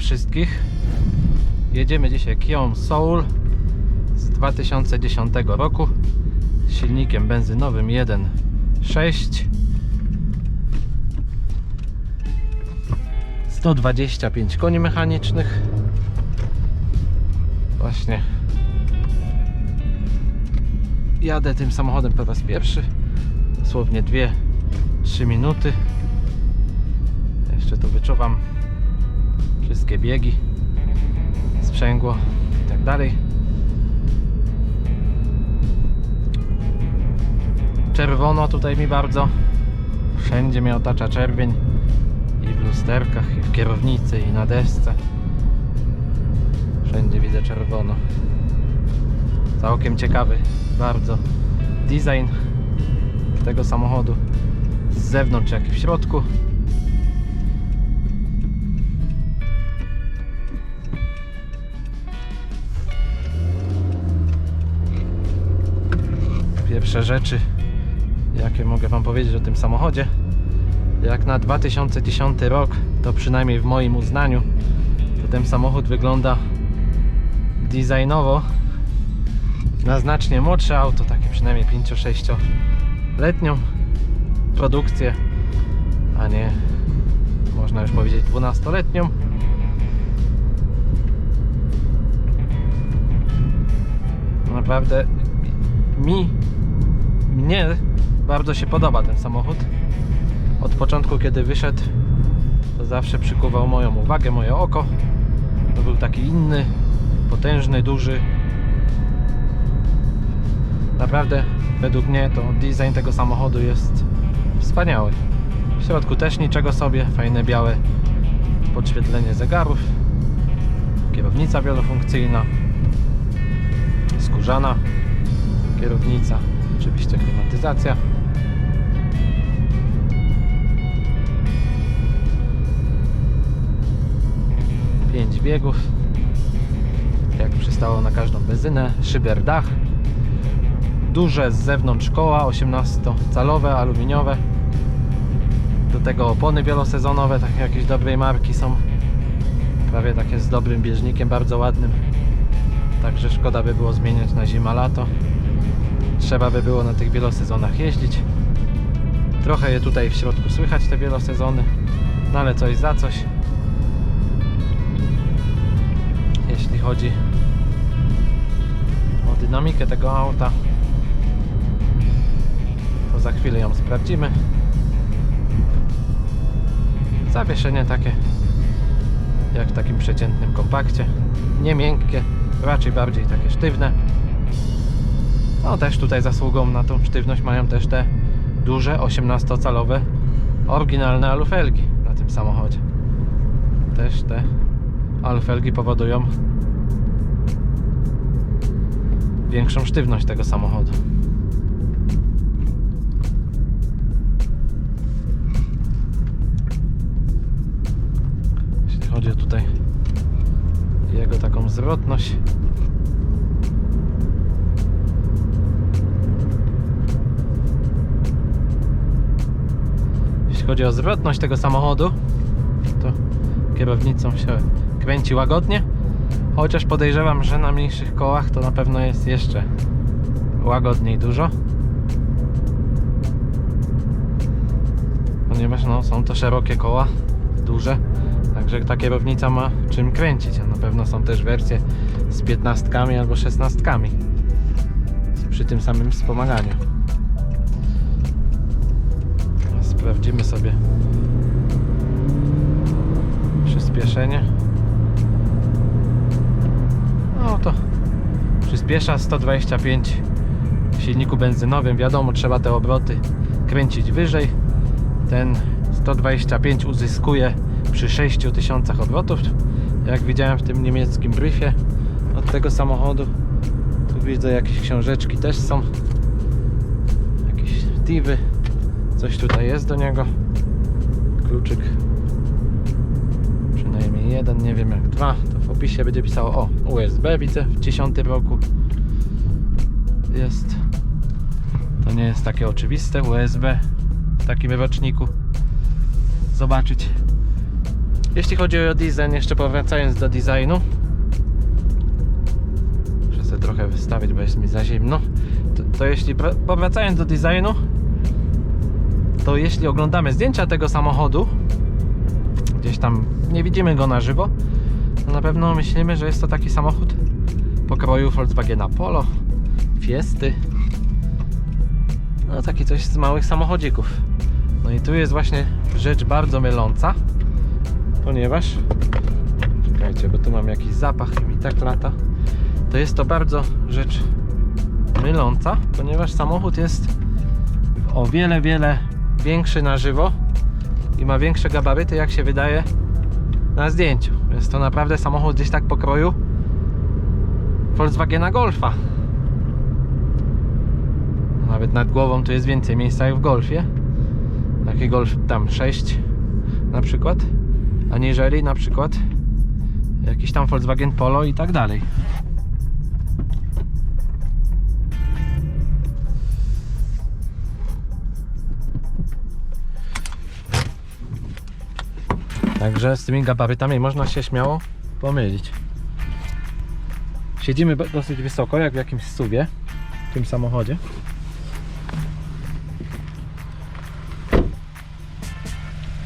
Wszystkich. Jedziemy dzisiaj Kią Soul z 2010 roku z silnikiem benzynowym 1.6 125 koni mechanicznych. Właśnie. Jadę tym samochodem po raz pierwszy. Dosłownie 2-3 minuty. Jeszcze to wyczuwam wszystkie biegi, sprzęgło i tak dalej. Czerwono tutaj mi bardzo. Wszędzie mnie otacza czerwień. I w lusterkach, i w kierownicy, i na desce. Wszędzie widzę czerwono. Całkiem ciekawy, bardzo design tego samochodu z zewnątrz, jak i w środku. Pierwsze rzeczy, jakie mogę Wam powiedzieć o tym samochodzie. Jak na 2010 rok, to przynajmniej w moim uznaniu, to ten samochód wygląda designowo na znacznie młodsze auto, takie przynajmniej 5-6 letnią produkcję, a nie można już powiedzieć 12-letnią. Naprawdę mi, mnie bardzo się podoba ten samochód. Od początku, kiedy wyszedł, to zawsze przykuwał moją uwagę, moje oko. To był taki inny, potężny, duży. Naprawdę, według mnie, to design tego samochodu jest wspaniały. W środku też niczego sobie, fajne białe podświetlenie zegarów, kierownica wielofunkcyjna, skórzana kierownica, oczywiście klimatyzacja. Pięć biegów, jak przystało na każdą benzynę, szyber dach, duże z zewnątrz koła, 18-calowe, aluminiowe. Do tego opony wielosezonowe, takie jakieś dobrej marki są. Prawie takie z dobrym bieżnikiem, bardzo ładnym. Także szkoda by było zmieniać na zima, lato. Trzeba by było na tych wielosezonach jeździć. Trochę je tutaj w środku słychać, te wielosezony. No ale coś za coś. Jeśli chodzi o dynamikę tego auta, to za chwilę ją sprawdzimy. Zawieszenie takie jak w takim przeciętnym kompakcie. Nie miękkie, raczej bardziej takie sztywne. No też tutaj zasługą na tą sztywność mają też te duże 18-calowe oryginalne alufelgi na tym samochodzie. Też te alufelgi powodują większą sztywność tego samochodu. Jeśli chodzi o tutaj jego taką zwrotność chodzi o zwrotność tego samochodu, to kierownicą się kręci łagodnie. Chociaż podejrzewam, że na mniejszych kołach to na pewno jest jeszcze łagodniej dużo. Ponieważ no, są to szerokie koła, duże. Także ta kierownica ma czym kręcić. A na pewno są też wersje z 15 albo 16 przy tym samym wspomaganiu. Sprawdzimy sobie przyspieszenie. No to przyspiesza 125 w silniku benzynowym. Wiadomo, trzeba te obroty kręcić wyżej. Ten 125 uzyskuje przy 6000 obrotów. Jak widziałem w tym niemieckim briefie od tego samochodu. Tu widzę jakieś książeczki też są. Jakieś divy. Coś tutaj jest do niego. Kluczyk. Przynajmniej jeden, nie wiem jak dwa. To w opisie będzie pisało o USB widzę w 10 roku. Jest. To nie jest takie oczywiste USB w takim roczniku zobaczyć. Jeśli chodzi o design, jeszcze powracając do designu, muszę sobie trochę wystawić, bo jest mi za zimno. To, to jeśli powracając do designu, to jeśli oglądamy zdjęcia tego samochodu, gdzieś tam nie widzimy go na żywo, to na pewno myślimy, że jest to taki samochód pokroju Volkswagena Polo, Fiesty. No taki coś z małych samochodzików. No i tu jest właśnie rzecz bardzo myląca, ponieważ czekajcie, bo tu mam jakiś zapach i mi tak lata. To jest to bardzo rzecz myląca, ponieważ samochód jest o wiele, wiele większy na żywo i ma większe gabaryty jak się wydaje na zdjęciu. Jest to naprawdę samochód gdzieś tak pokroju Volkswagena Golfa. Nawet nad głową tu jest więcej miejsca jak w Golfie. Taki Golf tam 6 na przykład, aniżeli na przykład jakiś tam Volkswagen Polo i tak dalej. Także z tymi gabarytami można się śmiało pomylić. Siedzimy dosyć wysoko, jak w jakimś suwie w tym samochodzie.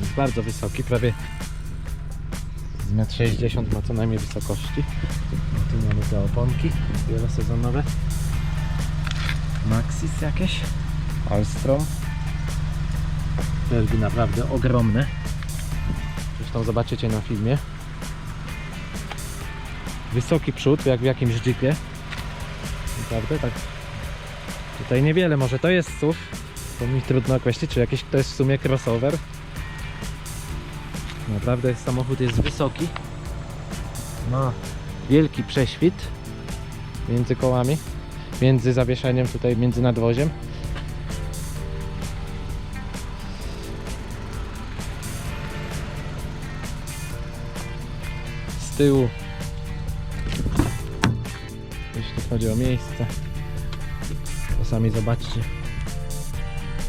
Jest bardzo wysoki, prawie z 1,60 m ma co najmniej wysokości. Tu mamy te oponki wielosezonowe. Maxis jakieś. Alstrom. Też naprawdę ogromne. Zresztą zobaczycie na filmie. Wysoki przód, jak w jakimś jeepie. Naprawdę tak. Tutaj niewiele, może to jest SUV, bo mi trudno określić, czy jakiś to jest w sumie crossover. Naprawdę samochód jest wysoki. Ma wielki prześwit między kołami, między zawieszeniem tutaj, między nadwoziem. Tyłu, jeśli chodzi o miejsce, to sami zobaczcie,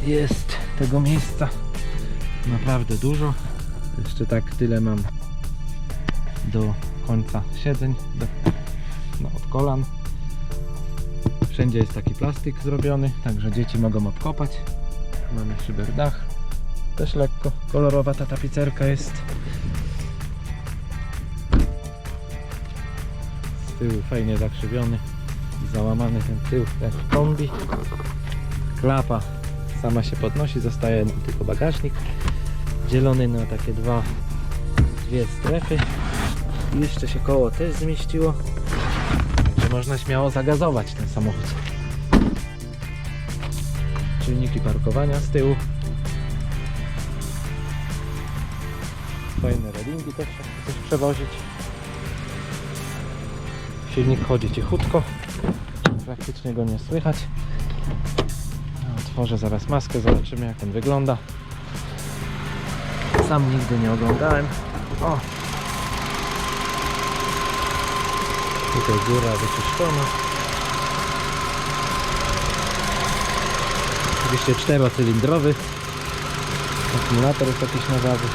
jest tego miejsca naprawdę dużo. Jeszcze tak tyle mam do końca siedzeń, do, no, od kolan. Wszędzie jest taki plastik zrobiony, także dzieci mogą obkopać. Mamy szyberdach. Też lekko kolorowa ta tapicerka jest. Tyłu fajnie zakrzywiony i załamany ten tył jak kombi. Klapa sama się podnosi, zostaje tylko bagażnik dzielony na takie dwa, dwie strefy. I jeszcze się koło też zmieściło. Także można śmiało zagazować ten samochód. Czujniki parkowania z tyłu. Fajne relingi też chcesz przewozić. Silnik chodzi cichutko. Praktycznie go nie słychać. Otworzę zaraz maskę, zobaczymy jak on wygląda. Sam nigdy nie oglądałem. O! Tutaj góra wyczyszczona. Oczywiście czterocylindrowy. Akumulator jest jakiś nowawy.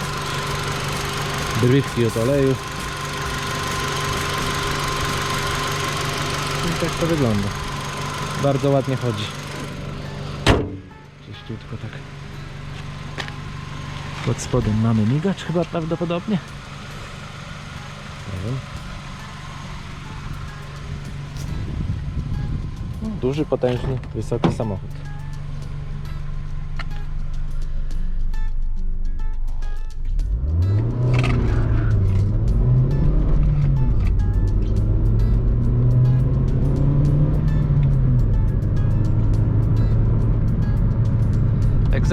Drywki od oleju. Tak to wygląda. Bardzo ładnie chodzi. Czyściutko tak. Pod spodem mamy migacz chyba prawdopodobnie. Nie wiem. No, Duży, potężny, wysoki samochód.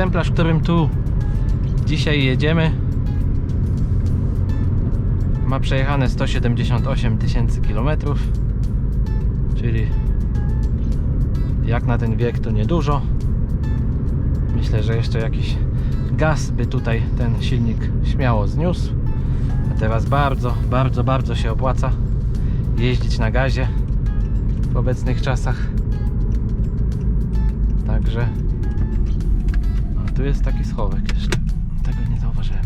Egzemplarz, którym tu Dzisiaj jedziemy. Ma przejechane 178 tysięcy kilometrów, czyli jak na ten wiek to niedużo. Myślę, że jeszcze jakiś gaz by tutaj ten silnik śmiało zniósł. A teraz bardzo, bardzo, bardzo się opłaca jeździć na gazie w obecnych czasach. Także tu jest taki schowek jeszcze. Tego nie zauważyłem.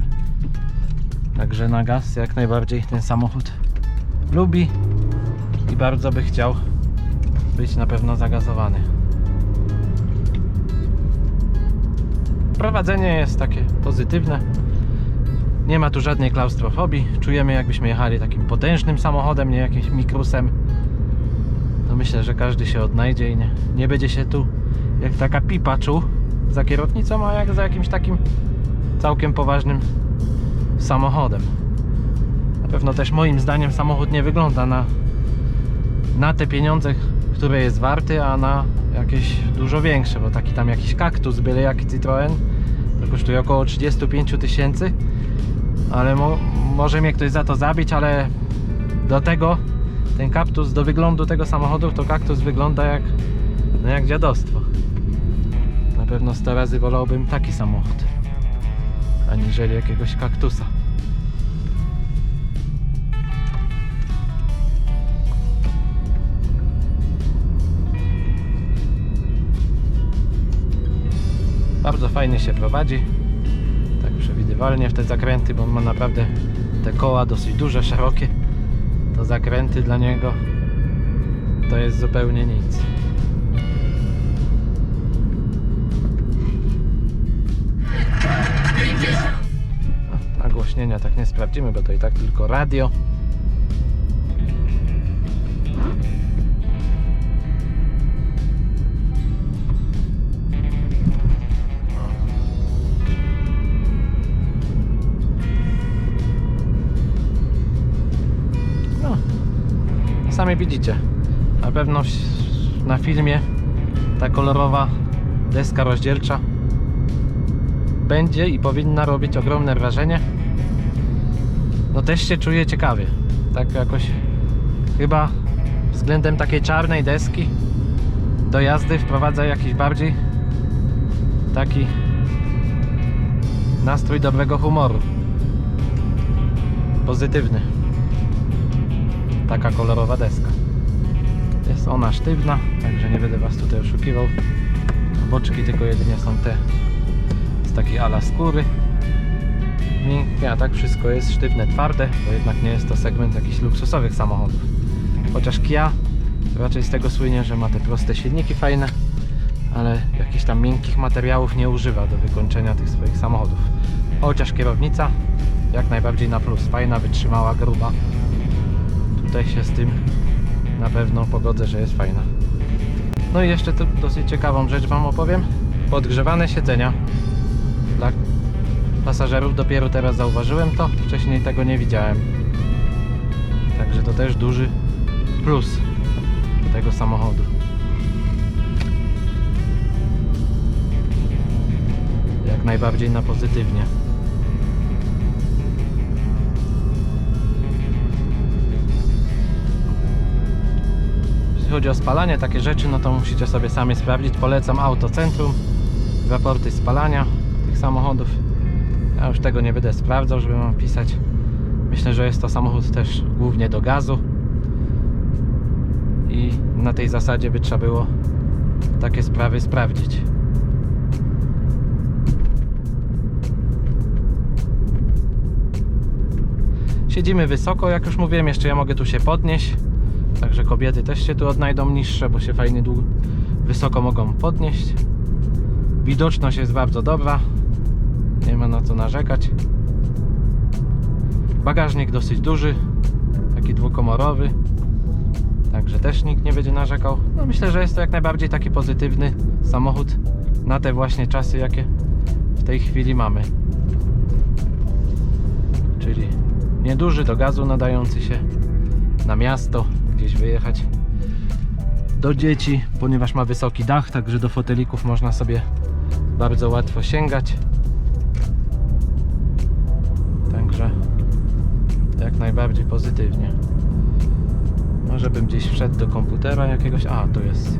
Także na gaz jak najbardziej ten samochód lubi i bardzo by chciał być na pewno zagazowany. Prowadzenie jest takie pozytywne. Nie ma tu żadnej klaustrofobii. Czujemy jakbyśmy jechali takim potężnym samochodem, nie jakimś mikrusem. To myślę, że każdy się odnajdzie i nie, nie będzie się tu jak taka pipa czuł za kierownicą, a jak za jakimś takim całkiem poważnym samochodem. Na pewno też moim zdaniem samochód nie wygląda na, na te pieniądze, które jest warty, a na jakieś dużo większe, bo taki tam jakiś kaktus, byle jaki Citroen, to kosztuje około 35 000 tysięcy, ale mo może mnie ktoś za to zabić, ale do tego ten kaktus, do wyglądu tego samochodu, to kaktus wygląda jak, no jak dziadostwo. Na pewno 100 razy wolałbym taki samochód, aniżeli jakiegoś kaktusa. Bardzo fajnie się prowadzi. Tak przewidywalnie w te zakręty, bo ma naprawdę te koła dosyć duże, szerokie. To zakręty dla niego to jest zupełnie nic. Nagłośnienia tak nie sprawdzimy, bo to i tak tylko radio. No, sami widzicie. Na pewno na filmie ta kolorowa deska rozdzielcza będzie i powinna robić ogromne wrażenie. No też się czuję ciekawie. Tak jakoś chyba względem takiej czarnej deski do jazdy wprowadza jakiś bardziej taki nastrój dobrego humoru. Pozytywny. Taka kolorowa deska. Jest ona sztywna, także nie będę Was tutaj oszukiwał. Boczki tylko jedynie są te z takiej ala skóry. Miękkie, a tak wszystko jest sztywne, twarde, bo jednak nie jest to segment jakichś luksusowych samochodów. Chociaż Kia raczej z tego słynie, że ma te proste silniki fajne, ale jakichś tam miękkich materiałów nie używa do wykończenia tych swoich samochodów. Chociaż kierownica jak najbardziej na plus, fajna, wytrzymała, gruba. Tutaj się z tym na pewno pogodzę, że jest fajna. No i jeszcze tu dosyć ciekawą rzecz Wam opowiem. Podgrzewane siedzenia pasażerów. Dopiero teraz zauważyłem to, wcześniej tego nie widziałem. Także to też duży plus tego samochodu. Jak najbardziej na pozytywnie. Jeśli chodzi o spalanie, takie rzeczy, no to musicie sobie sami sprawdzić. Polecam Autocentrum, raporty spalania tych samochodów. Ja już tego nie będę sprawdzał, żeby wam pisać. Myślę, że jest to samochód też głównie do gazu. I na tej zasadzie by trzeba było takie sprawy sprawdzić. Siedzimy wysoko, jak już mówiłem, jeszcze ja mogę tu się podnieść. Także kobiety też się tu odnajdą niższe, bo się fajnie długo, wysoko mogą podnieść. Widoczność jest bardzo dobra. Nie ma na co narzekać. Bagażnik dosyć duży, taki dwukomorowy. Także też nikt nie będzie narzekał. No myślę, że jest to jak najbardziej taki pozytywny samochód na te właśnie czasy, jakie w tej chwili mamy. Czyli nieduży do gazu nadający się na miasto, gdzieś wyjechać do dzieci, ponieważ ma wysoki dach, także do fotelików można sobie bardzo łatwo sięgać. Także jak najbardziej pozytywnie. Może bym gdzieś wszedł do komputera jakiegoś. A, to jest.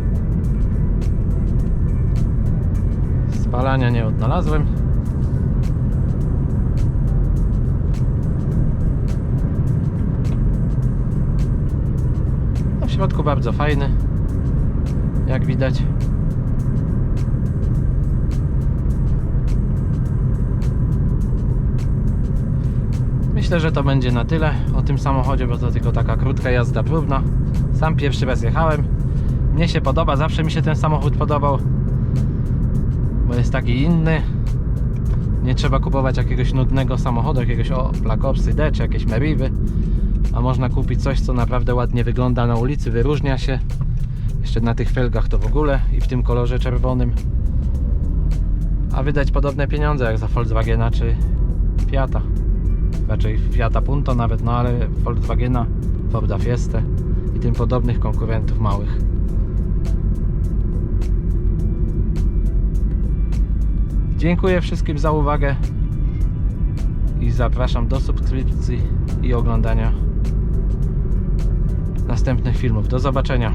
Spalania nie odnalazłem. No w środku bardzo fajny. Jak widać. Myślę, że to będzie na tyle o tym samochodzie, bo to tylko taka krótka jazda próbna. Sam pierwszy raz jechałem. Mnie się podoba, zawsze mi się ten samochód podobał, bo jest taki inny. Nie trzeba kupować jakiegoś nudnego samochodu, jakiegoś Opla Corsa D czy jakieś Meriwy, a można kupić coś, co naprawdę ładnie wygląda na ulicy, wyróżnia się. Jeszcze na tych felgach to w ogóle i w tym kolorze czerwonym. A wydać podobne pieniądze jak za Volkswagena czy Fiata. Raczej Fiata Punto nawet, no ale Volkswagena, Forda Fiesta i tym podobnych konkurentów małych. Dziękuję wszystkim za uwagę i zapraszam do subskrypcji i oglądania następnych filmów. Do zobaczenia.